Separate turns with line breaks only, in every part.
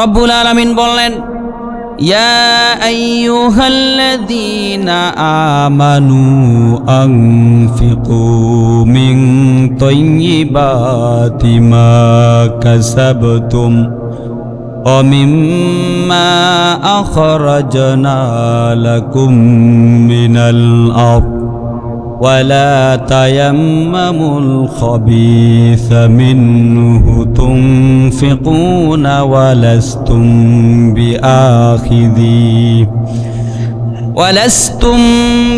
রব্বুল আলমিন বললেন يا أيها الذين آمنوا أنفقوا من طيبات ما كسبتم ومما أخرجنا لكم من الأرض ولا تيمموا الخبيث منه تنفقون ولستم بآخذيه ولستم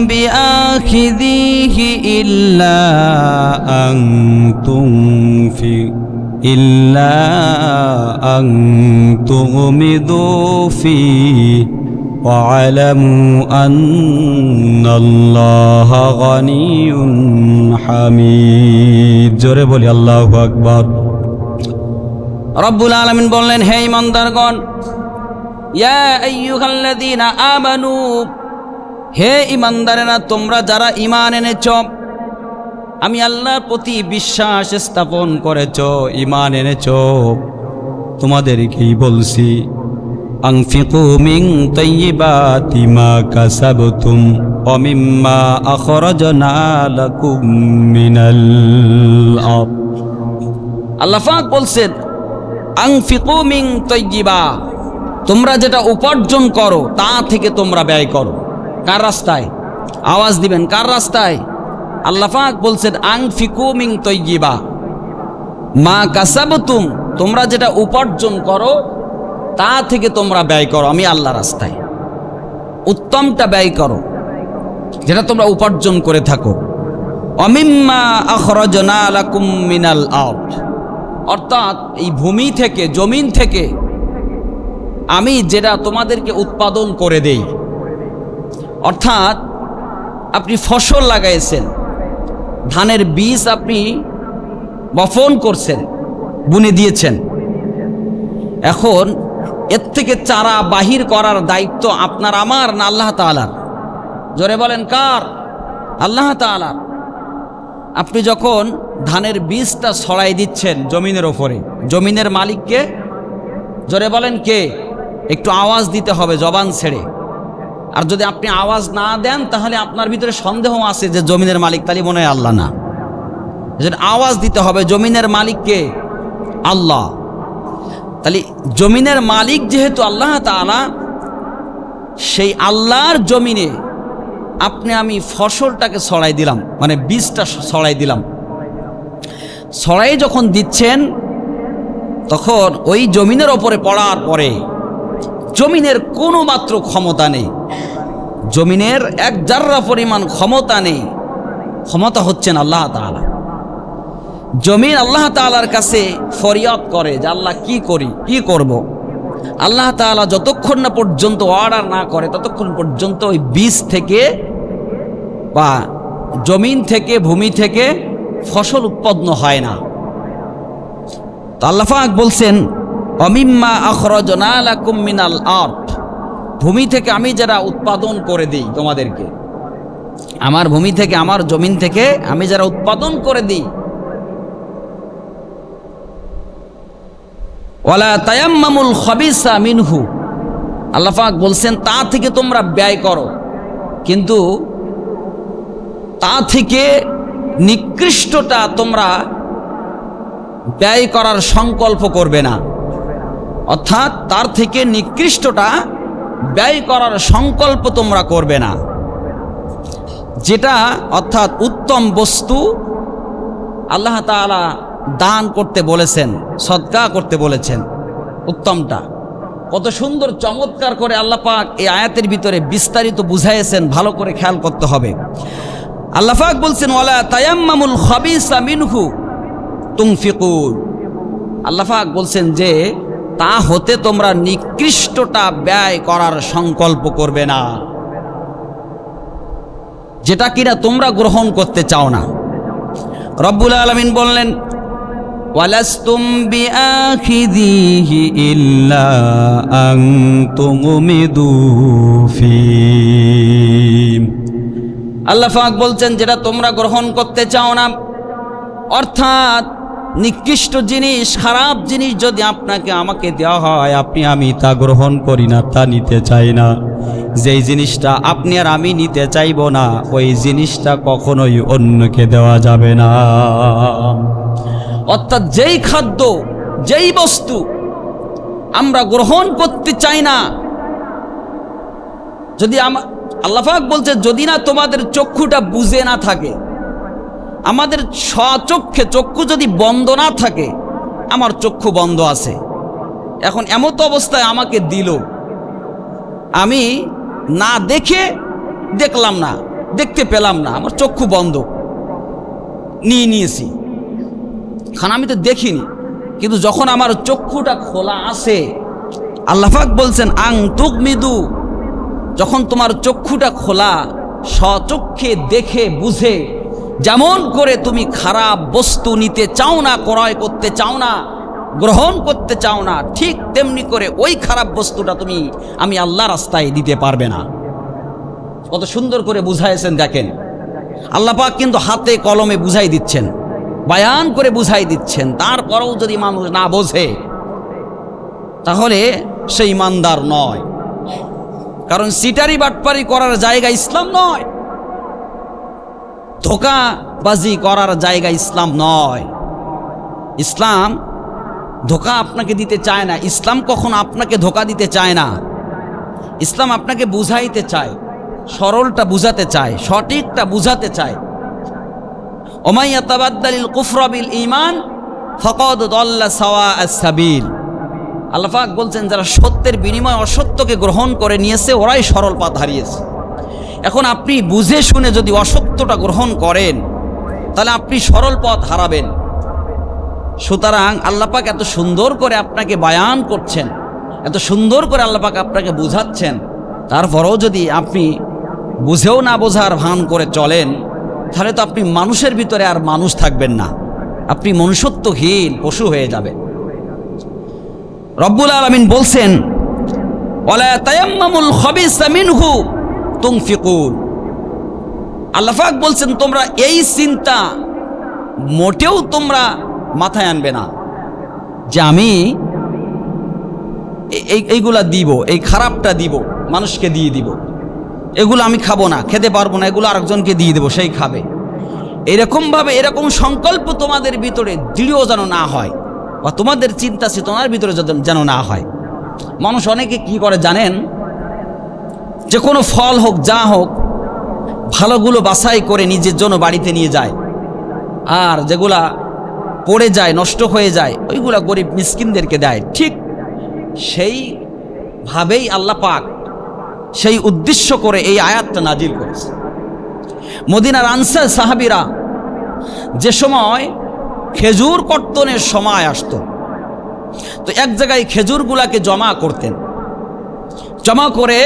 بآخذيه إلا أن تنفقوا إلا أن تغمضوا فيه واعلموا أن الله غني حميد জোরে বলি আল্লাহু আকবার রব্বুল আলামিন বললেন হে ইমানদারগণ ইয়া আইয়ুহাল্লাযীনা আমানু হে ইমানদারেরা তোমরা যারা ঈমান এনেছ আমি আল্লাহর প্রতি বিশ্বাস স্থাপন করেছ ঈমান এনেছ তোমাদেরকেই বলছি মিন তাইয়্যিবাতি মা কাসাবতুম ওয়া মিম্মা আখরাজনা লাকুম মিনাল আরদ আল্লাহ পাক বলছেন মিন তাইয়্যিবা তোমরা যেটা উপার্জন করো, তা থেকে তোমরা ব্যয় করো। কার রাস্তায়? আওয়াজ দিবেন, কার রাস্তায়? আল্লাহ পাক বলছেন, আনফিকু মিন তাইয়্যিবা মা কাসাবতুম, তোমরা যেটা উপার্জন করো তা থেকে তোমরা ব্যয় করো, আমি আল্লাহ রাস্তায়। উত্তমটা ব্যয় করো, যেটা তোমরা উপার্জন করে থাকো। অমিম্মা আখরজনা লাকুম মিনাল আউট অর্থাৎ এই ভূমি থেকে, জমিন থেকে আমি যেটা তোমাদেরকে উৎপাদন করে দেই। অর্থাৎ আপনি ফসল লাগাইছেন, ধানের বীজ আপনি বপন করছেন, বুনে দিয়েছেন। এখন এর থেকে চারা বাহির করার দায়িত্ব আপনার, আমার না আল্লাহ তালার জোরে বলেন, কার? আল্লাহ তালার আপনি যখন ধানের বীজটা ছড়াই দিচ্ছেন জমিনের ওপরে, জমিনের মালিককে, জোরে বলেন, কে? একটু আওয়াজ দিতে হবে জবান ছেড়ে। আর যদি আপনি আওয়াজ না দেন, তাহলে আপনার ভিতরে সন্দেহ আছে যে জমিনের মালিক তাহলে মনে হয় আল্লাহ না। আওয়াজ দিতে হবে জমিনের মালিককে, আল্লাহ। তাহলে জমিনের মালিক যেহেতু আল্লাহ তাআলা, সেই আল্লাহর জমিনে আপনি আমি ফসলটাকে ছড়াই দিলাম মানে বীজটা ছড়াই দিলাম। ছড়াই যখন দিচ্ছেন, তখন ওই জমিনের ওপরে পড়ার পরে জমিনের কোনো মাত্র ক্ষমতা নেই। জমিনের এক জাররা পরিমাণ ক্ষমতা নেই। ক্ষমতা হচ্ছেন আল্লাহ তাআলা। জমিন আল্লাহ তাআলার কাছে ফরিয়াদ করে যে আল্লাহ কি করি, কি করব। আল্লাহ তাআলা যতক্ষণ না পর্যন্ত অর্ডার না করে, ততক্ষণ পর্যন্ত ওই বীজ থেকে বা জমিন থেকে, ভূমি থেকে ফসল উৎপন্ন হয় না তো আল্লাহাক বলছেন, অমিম্মা আখরজনা লাকুম মিনাল আর্থ ভূমি থেকে আমি যারা উৎপাদন করে দিই তোমাদেরকে, আমার ভূমি থেকে, আমার জমিন থেকে আমি যারা উৎপাদন করে দিই ওয়ালা তায়াম্মামুল খবিসা মিনহু। আল্লাহাক বলছেন, তা থেকে তোমরা ব্যয় করো। কিন্তু তা থেকে নিকৃষ্টটা তোমরা ব্যয় করার সংকল্প করবে না। অর্থাৎ তার থেকে নিকৃষ্টটা ব্যয় করার সংকল্প তোমরা করবে না। যেটা অর্থাৎ উত্তম বস্তু, আল্লাহ তাআলা দান করতে বলেছেন সদকা করতে বলেছেন। উত্তমটা। কত সুন্দর, চমৎকার করে আল্লাহ পাক এই আয়াতের ভিতরে বিস্তারিত বুঝাইয়েছেন, ভালো করে খেয়াল করতে হবে। আল্লাহ পাক বলছেন, ওয়ালা তায়াম্মামুল খাবিসা মিনহু তুংফিকুন আল্লাহ পাক বলছেন যে, তা হতে তোমরা নিকৃষ্টটা ব্যয় করার সংকল্প করবে না। যেটা কিনা তোমরা গ্রহণ করতে চাও না। রব্বুল আলমিন বললেন ওয়ালাস্তুম বিআখিযিহি ইল্লা আন তুগমিদু ফি আল্লাহ পাক বলছেন, যেটা তোমরা গ্রহণ করতে চাও না, অর্থাৎ নিকৃষ্ট জিনিস, খারাপ জিনিস যদি আপনাকে আমাকে দেওয়া হয়, আপনি আমি তা গ্রহণ করি না, তা নিতে চাই না। যেই জিনিসটা আপনি আর আমি নিতে চাইব না, ওই জিনিসটা কখনোই অন্যকে দেওয়া যাবে না। অর্থাৎ যেই খাদ্য, যেই বস্তু আমরা গ্রহণ করতে চাই না, যদি আল্লাহাক বলছে, যদি না তোমাদের চক্ষুটা বুঝে না থাকে, আমাদের স্বচক্ষে চক্ষু যদি বন্ধ না থাকে, আমার চক্ষু বন্ধ আছে। এখন এমত অবস্থায় আমাকে দিল। আমি না দেখে দেখলাম না, দেখতে পেলাম না, আমার চক্ষু বন্ধ। নিয়ে নিয়েছি। খান আমি তো দেখিনি, কিন্তু যখন আমার চক্ষুটা খোলা আছে আল্লাহাক বলছেন, আং তুক মৃদু যখন তোমার চক্ষুটা খোলা, স্বচক্ষে দেখে, বুঝে, যেমন করে তুমি খারাপ বস্তু নিতে চাও না, ক্রয় করতে চাও না, গ্রহণ করতে চাও না, ঠিক তেমনি করে ওই খারাপ বস্তুটা তুমি, আমি আল্লাহ রাস্তায় দিতে পারবে না। কত সুন্দর করে বুঝাইছেন দেখেন। আল্লাপাক কিন্তু হাতে কলমে বুঝাই দিচ্ছেন। বায়ান করে বুঝাই দিচ্ছেন, তারপরেও যদি মানুষ না বোঝে, তাহলে সে ইমানদার নয়। কারণ সিটারি বাটপারি করার জায়গা ইসলাম নয়। ধোকাবাজি করার জায়গা ইসলাম নয়। ইসলাম ধোকা আপনাকে দিতে চায় না। ইসলাম কখনো আপনাকে ধোকা দিতে চায় না। ইসলাম আপনাকে বুঝাইতে চায়, সরলটা বুঝাতে চায়, সঠিকটা বুঝাতে চায়। কুফরবিল ইমান ফকদ সাওয়া বলছেন, যারা সত্যের বিনিময়ে অসত্যকে গ্রহণ করে নিয়েছে, ওরাই সরল পথ হারিয়েছে। এখন আপনি বুঝে শুনে যদি অসত্যটা গ্রহণ করেন, তাহলে আপনি সরল পথ হারাবেন। সুতরাং আল্লাপাক এত সুন্দর করে আপনাকে বায়ান করছেন, এত সুন্দর করে আল্লাপাক আপনাকে বুঝাচ্ছেন, তারপরেও যদি আপনি বুঝেও না বোঝার ভান করে চলেন তাহলে তো আপনি মানুষের ভিতরে আর মানুষ থাকবেন না। আপনি মনুষ্যত্বহীন পশু হয়ে যাবেন রব্বুল আলমিন বলছেন আল্লাহাক বলছেন, তোমরা এই চিন্তা মোটেও তোমরা মাথায় আনবে না যে আমি এই এইগুলা দিব, এই খারাপটা দিব, মানুষকে দিয়ে দিব। এগুলো আমি খাব না, খেতে পারব না, এগুলো আরেকজনকে দিয়ে দেবো, সেই খাবে। এরকমভাবে এরকম সংকল্প তোমাদের ভিতরে দৃঢ় যেন না হয়, বা তোমাদের চিন্তা চেতনার ভিতরে যেন- না হয়। মানুষ অনেকে কি করে জানেন? যে কোনো ফল হোক, যা হোক, ভালোগুলো বাছাই করে নিজের জন্য বাড়িতে নিয়ে যায়। আর যেগুলা পড়ে যায়, নষ্ট হয়ে যায়, ওইগুলা গরিব মিসকিনদেরকে দেয়। ঠিক সেইভাবেই আল্লাহ পাক সেই উদ্দেশ্য করে এই আয়াতটা নাজিল করেছে। মদিনার আনসার সাহাবিরা যে সময় খেজুর কর্তনের সময় আসতো, তো এক জায়গায় খেজুরগুলাকে জমা করতেন। জমা করে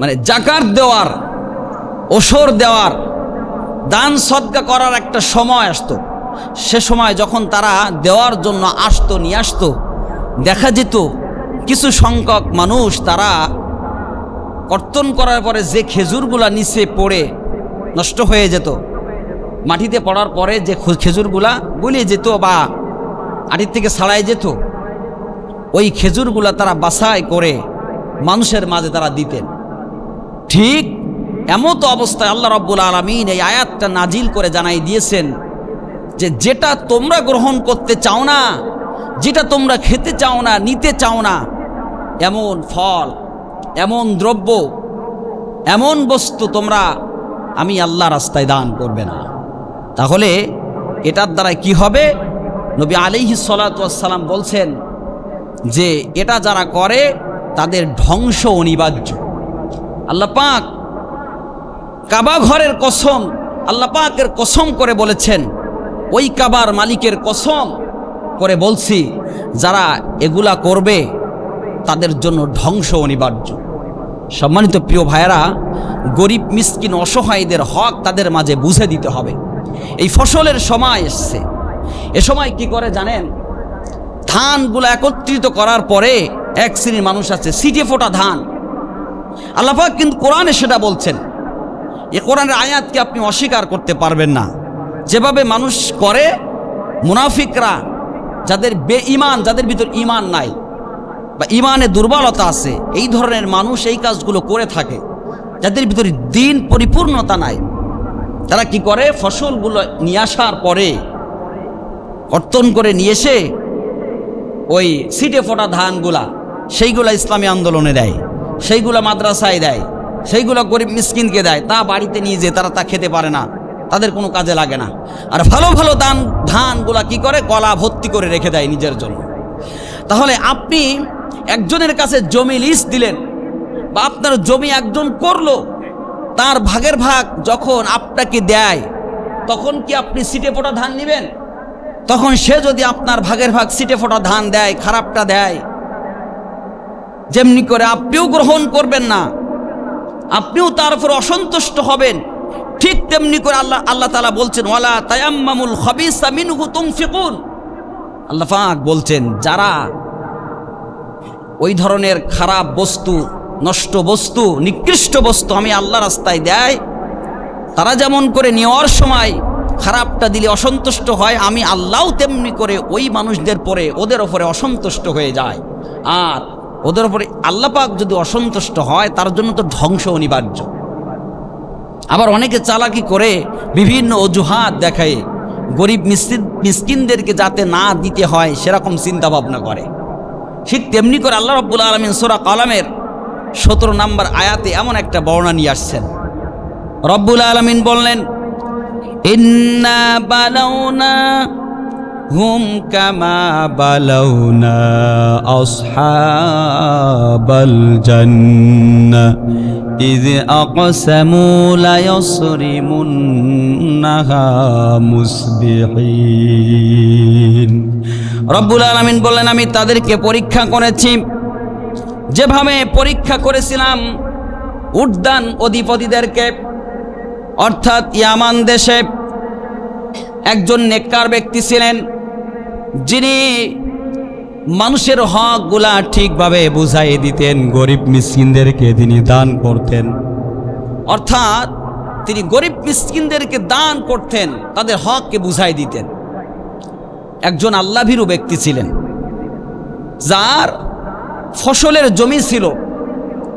মানে জাকাত দেওয়ার ওসর দেওয়ার, দান সদ্গা করার একটা সময় আসতো। সে সময় যখন তারা দেওয়ার জন্য আসতো, নিয়ে আসতো, দেখা যেত কিছু সংখ্যক মানুষ তারা কর্তন করার পরে যে খেজুরগুলা নিচে পড়ে নষ্ট হয়ে যেত, মাটিতে পড়ার পরে যে খেজুরগুলা গলিয়ে যেত বা আটির থেকে ছাড়াই যেত, ওই খেজুরগুলা তারা বাছাই করে মানুষের মাঝে তারা দিতেন। ঠিক এমতো অবস্থায় আল্লাহ রব্বুল আলমিন এই আয়াতটা নাজিল করে জানাই দিয়েছেন যে যেটা তোমরা গ্রহণ করতে চাও না, যেটা তোমরা খেতে চাও না, নিতে চাও না এমন ফল, এমন দ্রব্য, এমন বস্তু তোমরা আমি আল্লাহ রাস্তায় দান করবে না। তাহলে এটার দ্বারা কি হবে? নবী আলিহি সালাতাম বলছেন যে, এটা যারা করে, তাদের ধ্বংস অনিবার্য। আল্লাহ পাক কাবা ঘরের কসম, আল্লাহ পাকের কসম করে বলেছেন, ওই কাবার মালিকের কসম করে বলছি, যারা এগুলা করবে তাদের জন্য ধ্বংস অনিবার্য। সম্মানিত প্রিয় ভাইয়েরা, গরিব, মিসকিন, অসহায়দের হক তাদের মাঝে বুঝে দিতে হবে। এই ফসলের সময় এসছে। এ সময় কি করে জানেন? ধানগুলো একত্রিত করার পরে এক শ্রেণির মানুষ আছে সিটে ফোটা ধান। আল্লাহাক কিন্তু কোরআনে সেটা বলছেন। এ কোরআনের আয়াতকে আপনি অস্বীকার করতে পারবেন না। যেভাবে মানুষ করে, মুনাফিকরা, যাদের বে ইমান যাদের ভিতর ইমান নাই বা ইমানে দুর্বলতা আছে, এই ধরনের মানুষ এই কাজগুলো করে থাকে। যাদের ভিতরে দিন পরিপূর্ণতা নাই। তারা কি করে? ফসলগুলো নিয়ে আসার পরে কর্তন করে নিয়ে এসে ওই সিটে ফোটা ধানগুলা, সেইগুলা ইসলামী আন্দোলনে দেয়, সেইগুলা মাদ্রাসায় দেয়, সেইগুলো গরিব মিসকিনকে দেয়, তা বাড়িতে নিয়ে যেয়ে তারা তা খেতে পারে না, তাদের কোনো কাজে লাগে না। আর ভালো ভালো দান ধানগুলা কি করে? গলা ভর্তি করে রেখে দেয় নিজের জন্য। তাহলে আপনি একজনের কাছে জমি লিস্ট দিলেন। বা আপনার জমি একজন করল, তার ভাগের ভাগ যখন আপনাকে দেয়, তখন কি আপনি সিটে ফোটা ধান নেবেন? তখন সে যদি আপনার ভাগের ভাগ সিটে ফোটা ধান দেয়, খারাপটা দেয়, যেমনি করে আপনিও গ্রহণ করবেন না, আপনিও তার উপর অসন্তুষ্ট হবেন। ঠিক তেমনি করে আল্লাহ আল্লাহ তালা বলছেন, ওয়ালা তায়াম্মামুল মিনহু তুমফিকুন। আল্লাহ বলছেন, যারা ওই ধরনের খারাপ বস্তু, নষ্ট বস্তু, নিকৃষ্ট বস্তু আমি আল্লাহ রাস্তায় দেয়। তারা যেমন করে নেওয়ার সময় খারাপটা দিলে অসন্তুষ্ট হয়, আমি আল্লাহও তেমনি করে ওই মানুষদের পরে ওদের ওপরে অসন্তুষ্ট হয়ে যায়। আর ওদের ওপরে আল্লাপাক যদি অসন্তুষ্ট হয়, তার জন্য তো ধ্বংস অনিবার্য। আবার অনেকে চালাকি করে, বিভিন্ন অজুহাত দেখায়, গরিব মিসকিন মিসকিনদেরকে যাতে না দিতে হয়, সেরকম চিন্তা ভাবনা করে। ঠিক তেমনি করে আল্লাহ রব্বুল আলমিন সোরা কালামের সতেরো নম্বর আয়াতে এমন একটা বর্ণনা নিয়ে আসছেন রব্বুল আলমিন বললেন ইন্না বালাউনা হুম কামা বালাউনা আসহাবাল জান্নাহ إذ أقسموا ليصرمنها মুসবিহিন রব্বুল আলমিন বললেন, আমি তাদেরকে পরীক্ষা করেছি। যেভাবে পরীক্ষা করেছিলাম, উদ্যান অধিপতিদেরকে, অর্থাৎ ইয়ামান দেশে একজন নেককার ব্যক্তি ছিলেন, যিনি মানুষের হকগুলা ঠিকভাবে বুঝাই দিতেন, গরিব মিসকিনদেরকে তিনি দান করতেন। অর্থাৎ তিনি গরিব মিসকিনদেরকে দান করতেন, তাদের হককে বুঝাই দিতেন। একজন আল্লাভীরু ব্যক্তি ছিলেন। যার ফসলের জমি ছিল,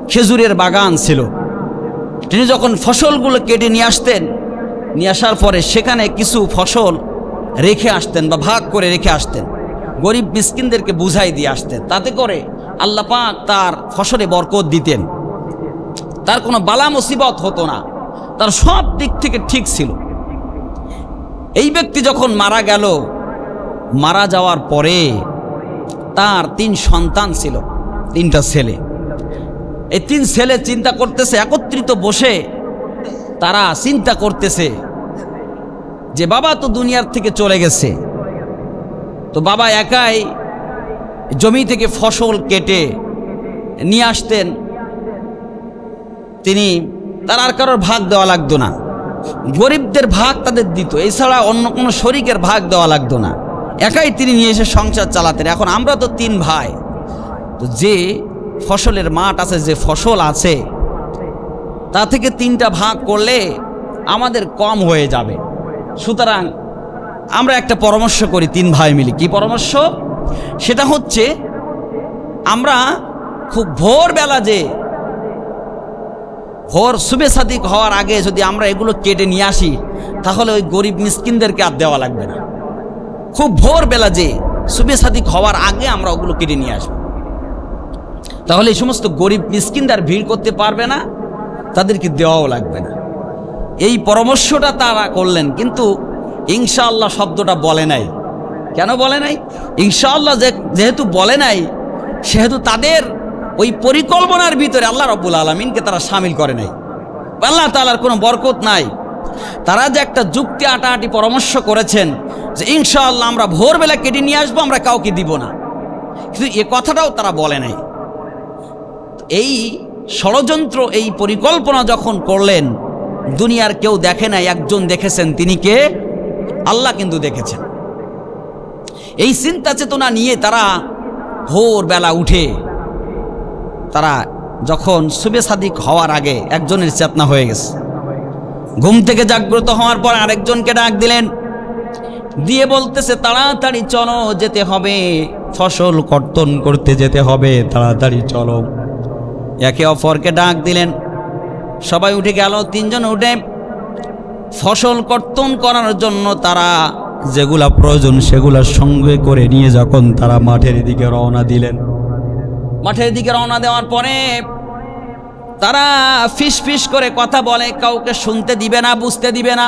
খেজুরের বাগান ছিল। তিনি যখন ফসলগুলো কেটে নিয়ে আসতেন, নিয়ে আসার পরে সেখানে কিছু ফসল রেখে আসতেন বা ভাগ করে রেখে আসতেন। গরিব মিসকিনদেরকে বুঝাই দিয়ে আসতেন। তাতে করে আল্লাহ পাক তার ফসলে বরকত দিতেন। তার কোনো বালা মুসিবত হতো না। তার সব দিক থেকে ঠিক ছিল। এই ব্যক্তি যখন মারা গেল মারা যাওয়ার পরে তার তিন সন্তান ছিল, তিনটা ছেলে। এই তিন ছেলে চিন্তা করতেছে, একত্রিত বসে তারা চিন্তা করতেছে যে বাবা তো দুনিয়ার থেকে চলে গেছে। তো বাবা একাই জমি থেকে ফসল কেটে নিয়ে আসতেন। তিনি, তার আর কারোর ভাগ দেওয়া লাগতো না। গরিবদের ভাগ তাদের দিত, এছাড়া অন্য কোনো শরিকের ভাগ দেওয়া লাগতো না। একাই তিনি নিয়ে এসে সংসার চালাতেন। এখন আমরা তো তিন ভাই। তো যে ফসলের মাঠ আছে, যে ফসল আছে, তা থেকে তিনটা ভাগ করলে আমাদের কম হয়ে যাবে। সুতরাং আমরা একটা পরামর্শ করি তিন ভাই মিলে। কি পরামর্শ? সেটা হচ্ছে, আমরা খুব ভোরবেলা যে ভোর শুভে সাদিক হওয়ার আগে যদি আমরা এগুলো কেটে নিয়ে আসি, তাহলে ওই গরিব মিসকিনদেরকে আর দেওয়া লাগবে না। খুব ভোরবেলা যে শুভে সাদিক হওয়ার আগে আমরা ওগুলো কেটে নিয়ে আসব। তাহলে এই সমস্ত গরিব মিসকিনদার ভিড় করতে পারবে না, তাদেরকে দেওয়াও লাগবে না। এই পরামর্শটা তারা করলেন, কিন্তু ইনশাআল্লাহ শব্দটা বলে নাই। কেন বলে নাই? ইনশাআল্লাহ যেহেতু বলে নাই, সেহেতু তাদের ওই পরিকল্পনার ভিতরে আল্লাহ রব্বুল আলমিনকে তারা সামিল করে নাই। আল্লাহ তালার কোনো বরকত নাই। তারা যে একটা যুক্তি আটাআটি পরামর্শ করেছেন যে ইনশাআল্লাহ আমরা ভোরবেলা কেটে নিয়ে আসব, আমরা কাউকে দিব না। কিন্তু এ কথাটাও তারা বলে নাই। এই ষড়যন্ত্র, এই পরিকল্পনা যখন করলেন, দুনিয়ার কেউ দেখে নাই, একজন দেখেছেন, তিনি কে? আল্লাহ কিন্তু দেখেছেন। এই চিন্তা চেতনা নিয়ে তারা ভোরবেলা উঠে, তারা যখন শুভে সাদিক হওয়ার আগে একজনের চেতনা হয়ে গেছে। ঘুম থেকে জাগ্রত হওয়ার পর আরেকজনকে ডাক দিলেন। দিয়ে বলতেছে, তাড়াতাড়ি চলো, যেতে হবে। ফসল কর্তন করতে যেতে হবে, তাড়াতাড়ি চলো। একে অপরকে ডাক দিলেন। সবাই উঠে গেল, তিনজন উঠে। ফসল কর্তন করার জন্য তারা যেগুলা প্রয়োজন সেগুলা সঙ্গে করে নিয়ে যখন তারা মাঠের দিকে রওনা দিলেন। মাঠের দিকে রওনা দেওয়ার পরে তারা ফিস ফিস করে কথা বলে, কাউকে শুনতে দিবে না, বুঝতে দিবে না।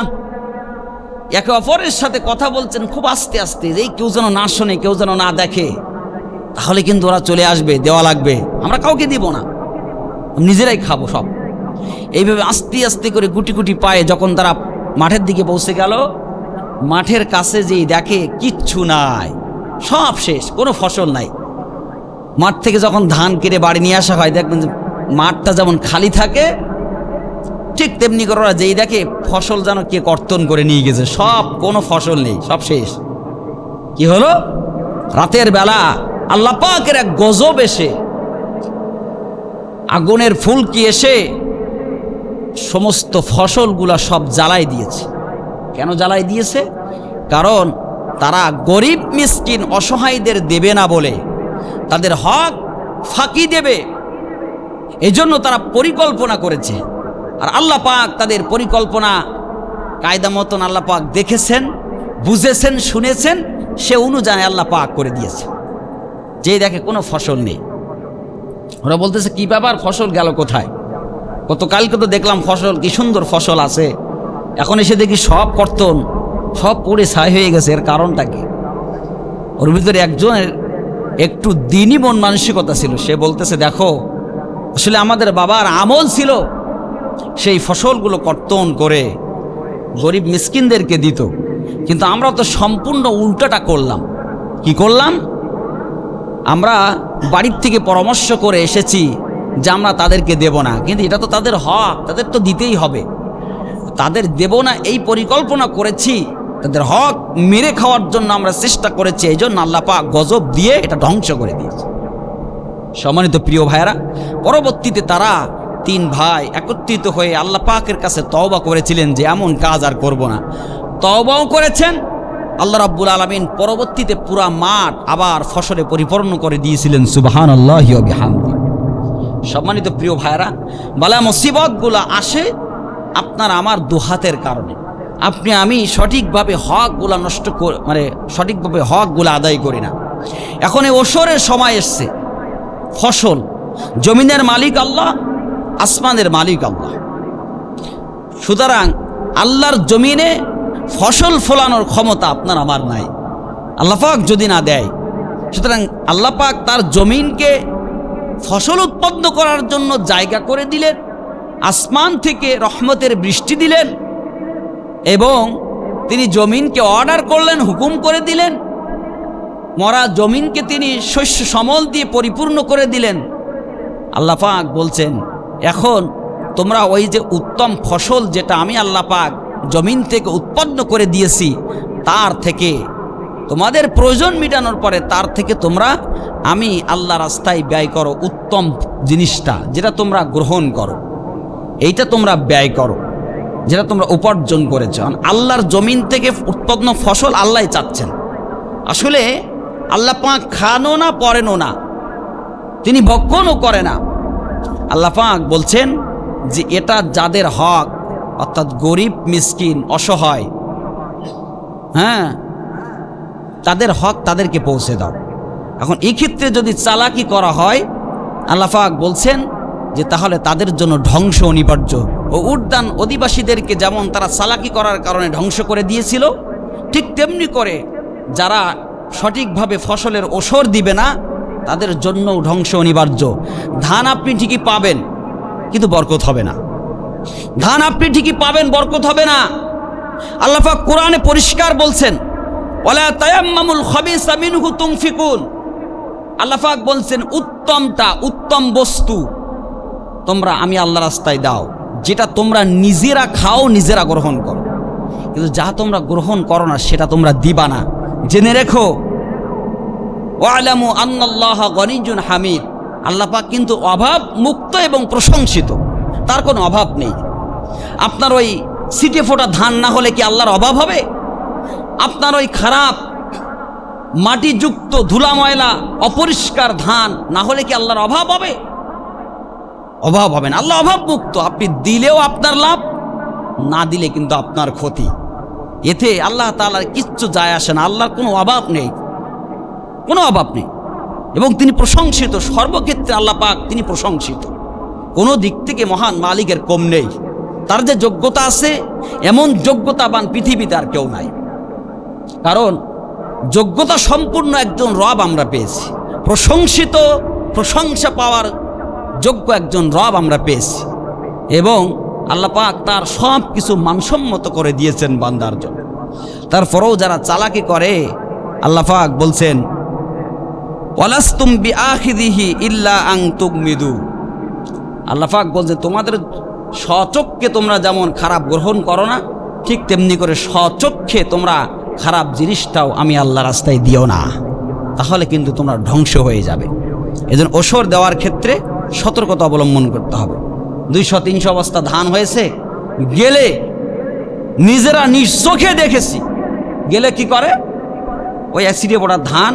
একে অপরের সাথে কথা বলছেন খুব আস্তে আস্তে, যে কেউ যেন না শোনে, কেউ যেন না দেখে, তাহলে কিন্তু ওরা চলে আসবে, দেওয়া লাগবে। আমরা কাউকে দিব না। নিজেরাই খাব সব। এইভাবে আস্তে আস্তে করে গুটি গুটি পায়ে যখন তারা মাঠের দিকে পৌঁছে গেল, মাঠের কাছে যেই দেখে কিচ্ছু নাই, সব শেষ, কোনো ফসল নাই। মাঠ থেকে যখন ধান কেটে বাড়ি নিয়ে আসা হয়, দেখবেন যে মাঠটা যেমন খালি থাকে, ঠিক তেমনি করে ওরা যেই দেখে ফসল যেন কে কর্তন করে নিয়ে গেছে, সব কোনো ফসল নেই, সব শেষ। কি হলো? রাতের বেলা আল্লাহ পাকের এক গজব এসে, আগুনের ফুলকি এসে সমস্ত ফসলগুলা সব জ্বালাই দিয়েছে। কেন জ্বালাই দিয়েছে? কারণ তারা গরিব, মিসকিন, অসহায়দের দেবে না বলে, তাদের হক ফাঁকি দেবে। এজন্য তারা পরিকল্পনা করেছে। আর আল্লাহ পাক তাদের পরিকল্পনা কায়দা মতন আল্লাহ পাক দেখেছেন, বুঝেছেন, শুনেছেন, সে অনুযায়ী আল্লাহ পাক করে দিয়েছে। যে দেখে কোনো ফসল নেই। ওরা বলতেছে, কি ব্যাপার? ফসল গেল কোথায়? গতকালকে তো দেখলাম ফসল, কি সুন্দর ফসল আছে। এখন এসে দেখি সব কর্তন, সব পড়ে ছাই হয়ে গেছে। এর কারণটা কি? ওর ভিতরে একজনের একটু দিনই মন মানসিকতা ছিল। সে বলতেছে, দেখো আসলে আমাদের বাবার আমল ছিল সেই ফসলগুলো কর্তন করে গরিব মিসকিনদেরকে দিত। কিন্তু আমরা তো সম্পূর্ণ উল্টাটা করলাম। কি করলাম? আমরা বাড়ির থেকে পরামর্শ করে এসেছি যে আমরা তাদেরকে দেব না। কিন্তু এটা তো তাদের হক, তাদের তো দিতেই হবে। তাদের দেব না এই পরিকল্পনা করেছি, তাদের হক মেরে খাওয়ার জন্য আমরা চেষ্টা করেছি এই জন্য আল্লাপা গজব দিয়ে এটা ধ্বংস করে দিয়েছে। সম্মানিত প্রিয় ভাইয়েরা, পরবর্তীতে তারা তিন ভাই একত্রিত হয়ে আল্লাহ পাকের কাছে তওবা করেছিলেন যে এমন কাজ আর করব না। তওবাও করেছেন, আল্লাহ রাব্বুল আলমিন পরবর্তীতে পুরা মাঠ আবার ফসলে পরিপূর্ণ করে দিয়েছিলেন সুবাহান আল্লাহ সম্মানিত প্রিয় ভাইরা বালা মুসিবতগুলো আসে আপনার আমার দুহাতের কারণে। আপনি আমি সঠিকভাবে হকগুলা নষ্ট মানে সঠিকভাবে হকগুলো আদায় করি না। এখন এই ওসরের সময় এসছে। ফসল। জমিনের মালিক আল্লাহ, আসমানের মালিক আল্লাহ। সুতরাং আল্লাহর জমিনে ফসল ফলানোর ক্ষমতা আপনার, আমার নাই। আল্লাপাক যদি না দেয়, সুতরাং আল্লাপাক তার জমিনকে ফসল উৎপন্ন করার জন্য জায়গা করে দিলেন, আসমান থেকে রহমতের বৃষ্টি দিলেন এবং তিনি জমিনকে অর্ডার করলেন, হুকুম করে দিলেন মরা জমিনকে তিনি শস্য সমল দিয়ে পরিপূর্ণ করে দিলেন। আল্লাহ পাক বলছেন, এখন তোমরা ওই যে উত্তম ফসল যেটা আমি আল্লাহ পাক জমিন থেকে উৎপন্ন করে দিয়েছি, তার থেকে তোমাদের প্রয়োজন মেটানোর পরে তার থেকে তোমরা আমি আল্লাহ রাস্তায় ব্যয় করো উত্তম জিনিসটা যেটা তোমরা গ্রহণ করো। এইটা তোমরা ব্যয় করো, যেটা তোমরা উপার্জন করেছ। আল্লাহর জমিন থেকে উৎপন্ন ফসল আল্লাহ চাচ্ছেন। আসলে আল্লাহ পাক খানো না পরেনও না। তিনি ভক্ষণও করে না। আল্লাহ পাক বলছেন যে, এটা যাদের হক, অর্থাৎ গরিব, মিসকিন, অসহায় হ্যাঁ তাদের হক তাদেরকে পৌঁছে দাও। এখন এই ক্ষেত্রে যদি চালাকি করা হয় আল্লাহাক বলছেন যে, তাহলে তাদের জন্য ধ্বংস অনিবার্য। ও উদ্যান অধিবাসীদেরকে যেমন তারা চালাকি করার কারণে ধ্বংস করে দিয়েছিল, ঠিক তেমনি করে যারা সঠিকভাবে ফসলের ওসর দিবে না, তাদের জন্যও ধ্বংস অনিবার্য। ধান আপনি ঠিকই পাবেন, কিন্তু বরকত হবে না। ধান আপনি ঠিকই পাবেন, বরকত হবে না। আল্লাহাক কোরআনে পরিষ্কার বলছেন ওলা তায়াম্মামুল খবিসা মিনহু তুমফিকুন আল্লাহাক বলছেন, উত্তমটা উত্তম বস্তু, তোমরা আমি আল্লাহ রাস্তায় দাও। যেটা তোমরা নিজেরা খাও, নিজেরা গ্রহণ করো। কিন্তু যা তোমরা গ্রহণ করো না, সেটা তোমরা দিবা না। জেনে রেখো। ওয়ালামু গনিজুন হামিদ। আল্লাহ পাক কিন্তু অভাব মুক্ত এবং প্রশংসিত। তার কোনো অভাব নেই। আপনার ওই সিটে ফোটা ধান না হলে কি আল্লাহর অভাব হবে? আপনার ওই খারাপ মাটিযুক্ত ধুলা ময়লা, অপরিষ্কার ধান না হলে কি আল্লাহর অভাব হবে? অভাব হবে না। আল্লাহ অভাব মুক্ত আপনি দিলেও আপনার লাভ, না দিলে কিন্তু আপনার ক্ষতি। এতে আল্লাহ তালার কিচ্ছু যায় আসে না, আল্লাহর কোনো অভাব নেই। কোনো অভাব নেই। এবং তিনি প্রশংসিত, সর্বক্ষেত্রে আল্লাহ পাক তিনি প্রশংসিত। কোনো দিক থেকে মহান মালিকের কম নেই। তার যে যোগ্যতা আছে, এমন যোগ্যতাবান পৃথিবীতে আর কেউ নাই। কারণ যোগ্যতা সম্পূর্ণ একজন রব আমরা পেয়েছি। প্রশংসিত, প্রশংসা পাওয়ার যোগ্য একজন রব আমরা পেয়েছি। এবং আল্লাহ পাক তার সব কিছু মানসম্মত করে দিয়েছেন বান্দার জন্য। তারপরেও যারা চালাকি করে, আল্লাহ পাক বলছেন, ওয়ালাস্তুম ইল্লা আং বলছে, তোমাদের স্বচক্ষে তোমরা যেমন খারাপ গ্রহণ করো না, ঠিক তেমনি করে স্বচক্ষে তোমরা খারাপ জিনিসটাও আমি আল্লাহ রাস্তায় দিও না। তাহলে কিন্তু তোমরা ধ্বংস হয়ে যাবে। এজন্য ওসর দেওয়ার ক্ষেত্রে সতর্কতা অবলম্বন করতে হবে। দুইশো, তিনশো অবস্থা ধান হয়েছে। গেলে নিজেরা নিজ চোখে দেখেছি। গেলে কি করে? ওই অ্যাসিডে পড়া ধান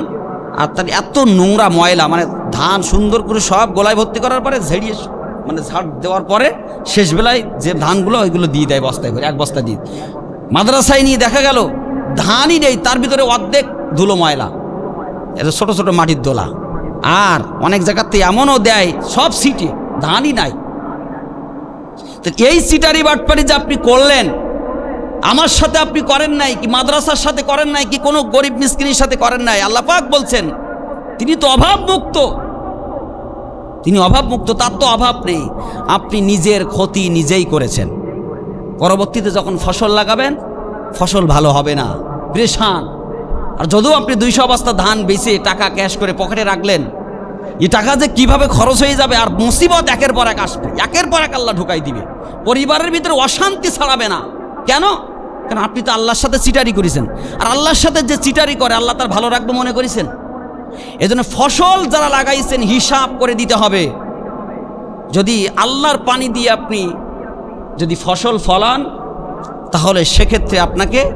আর তার এত নোংরা ময়লা মানে ধান সুন্দর করে সব গলায় ভর্তি করার পরে ঝেড়িয়ে মানে ঝাড় দেওয়ার পরে শেষ বেলায় যে ধানগুলো, ওইগুলো দিয়ে দেয় বস্তায় করে, এক বস্তা দিয়ে। মাদ্রাসায় নিয়ে দেখা গেল, ধানই নেই, তার ভিতরে অর্ধেক ধুলো ময়লা। এটা ছোট ছোট মাটির দোলা। আর অনেক জায়গাতে এমনও দেয়, সব সিটে ধানই নাই। তো এই সিটারি বাটপারি যে আপনি করলেন, আমার সাথে আপনি করেন নাই, কি মাদ্রাসার সাথে করেন নাই, কি কোনো গরিব মিসকিনের সাথে করেন নাই? আল্লাহ পাক বলছেন, তিনি তো অভাব মুক্ত তিনি অভাব মুক্ত তার তো অভাব নেই। আপনি নিজের ক্ষতি নিজেই করেছেন। পরবর্তীতে যখন ফসল লাগাবেন, ফসল ভালো হবে না। পরেশান আর যদিও আপনি দুইশো বস্তা ধান বেচে টাকা ক্যাশ করে পকেটে রাখলেন এই টাকা যে কীভাবে খরচ হয়ে যাবে আর মুসিবত একের পর এক আসবে, একের পর এক আল্লাহ ঢুকাই দিবে। পরিবারের ভিতরে অশান্তি ছাড়াবে না। কেন? কেন আপনি তো আল্লাহর সাথে চিটারি করেছেন। আর আল্লাহর সাথে যে চিটারি করে, আল্লাহ তার ভালো রাখবে মনে করেছেন? এজন্য ফসল যারা লাগাইছেন, হিসাব করে দিতে হবে। যদি আল্লাহর পানি দিয়ে আপনি যদি ফসল ফলান, তাহলে সেক্ষেত্রে আপনাকে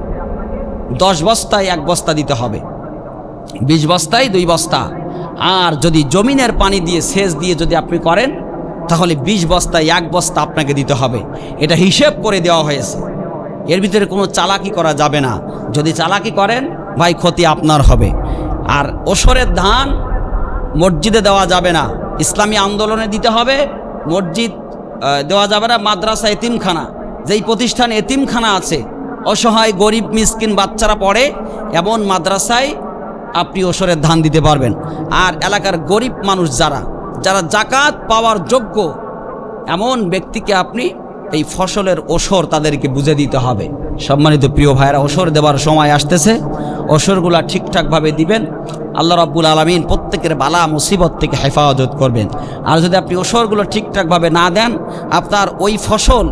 দশ বস্তায় এক বস্তা দিতে হবে। বিশ বস্তায় দুই বস্তা। আর যদি জমিনের পানি দিয়ে সেচ দিয়ে যদি আপনি করেন, তাহলে বিশ বস্তায় এক বস্তা আপনাকে দিতে হবে। এটা হিসেব করে দেওয়া হয়েছে। এর ভিতরে কোনো চালাকি করা যাবে না। যদি চালাকি করেন, ভাই, ক্ষতি আপনার হবে। আর ওসরের ধান মসজিদে দেওয়া যাবে না। ইসলামী আন্দোলনে দিতে হবে, মসজিদ দেওয়া যাবে না, মাদ্রাসা, এতিমখানা। যেই প্রতিষ্ঠান এতিমখানা আছে, অসহায়, গরিব, মিসকিন বাচ্চারা পড়ে, এমন মাদ্রাসায় আপনি ওসরের ধান দিতে পারবেন। আর এলাকার গরিব মানুষ যারা যারা জাকাত পাওয়ার যোগ্য, এমন ব্যক্তিকে আপনি এই ফসলের ওসর তাদেরকে বুঝে দিতে হবে। সম্মানিত প্রিয় ভাইয়েরা, ওসর দেওয়ার সময় আসতেছে। ওসরগুলা ঠিকঠাকভাবে দিবেন। আল্লাহ রাব্বুল আলমিন প্রত্যেকের বালা মুসিবত থেকে হেফাজত করবেন। আর যদি আপনি ওসরগুলো ঠিকঠাকভাবে না দেন, আপনার ওই ফসল,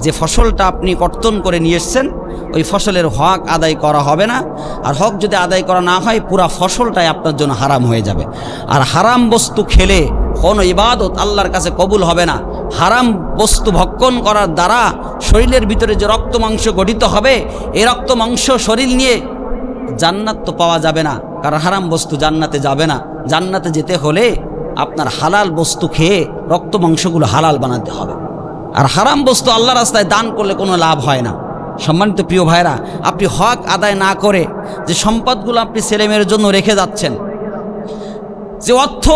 যে ফসলটা আপনি কর্তন করে নিয়ে এসছেন ওই ফসলের হক আদায় করা হবে না। আর হক যদি আদায় করা না হয়, পুরা ফসলটাই আপনার জন্য হারাম হয়ে যাবে। আর হারাম বস্তু খেলে কোনো ইবাদত আল্লাহর কাছে কবুল হবে না। হারাম বস্তু ভক্ষণ করার দ্বারা শরীরের ভিতরে যে রক্ত মাংস গঠিত হবে এই রক্ত মাংস শরীর নিয়ে জান্নাত তো পাওয়া যাবে না। কারণ হারাম বস্তু জান্নাতে যাবে না। জান্নাতে যেতে হলে আপনার হালাল বস্তু খেয়ে রক্ত মাংসগুলো হালাল বানাতে হবে। আর হারাম বস্তু আল্লাহ রাস্তায় দান করলে কোনো লাভ হয় না। সম্মানিত প্রিয় ভাইরা আপনি হক আদায় না করে যে সম্পদগুলো আপনি ছেলেমেয়ের জন্য রেখে যাচ্ছেন, যে অর্থ,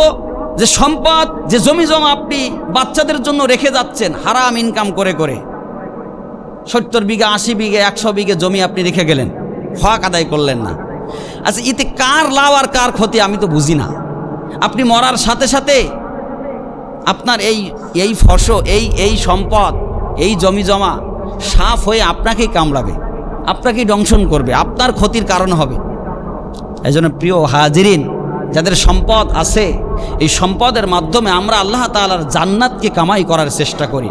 যে সম্পদ, যে জমি জমা আপনি বাচ্চাদের জন্য রেখে যাচ্ছেন, হারাম ইনকাম করে করে, সত্তর বিঘা, আশি বিঘে, একশো বিঘে জমি আপনি রেখে গেলেন, হক আদায় করলেন না। আচ্ছা এতে কার লাভ আর কার ক্ষতি আমি তো বুঝি না। আপনি মরার সাথে সাথে আপনার এই এই ফসল, এই এই সম্পদ, এই জমি জমা সাফ হয়ে আপনাকেই কামড়াবে, আপনাকেই দংশন করবে, আপনার ক্ষতির কারণ হবে। এই জন্য প্রিয় হাজিরিন, যাদের সম্পদ আছে, এই সম্পদের মাধ্যমে আমরা আল্লাহ তালার জান্নাতকে কামাই করার চেষ্টা করি।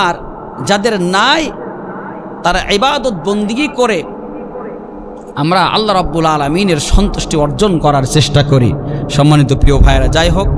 আর যাদের নাই, তারা ইবাদত বন্দিগি করে আমরা আল্লাহ রাব্বুল আলমিনের সন্তুষ্টি অর্জন করার চেষ্টা করি। সম্মানিত প্রিয় ভাইয়েরা, যাই হোক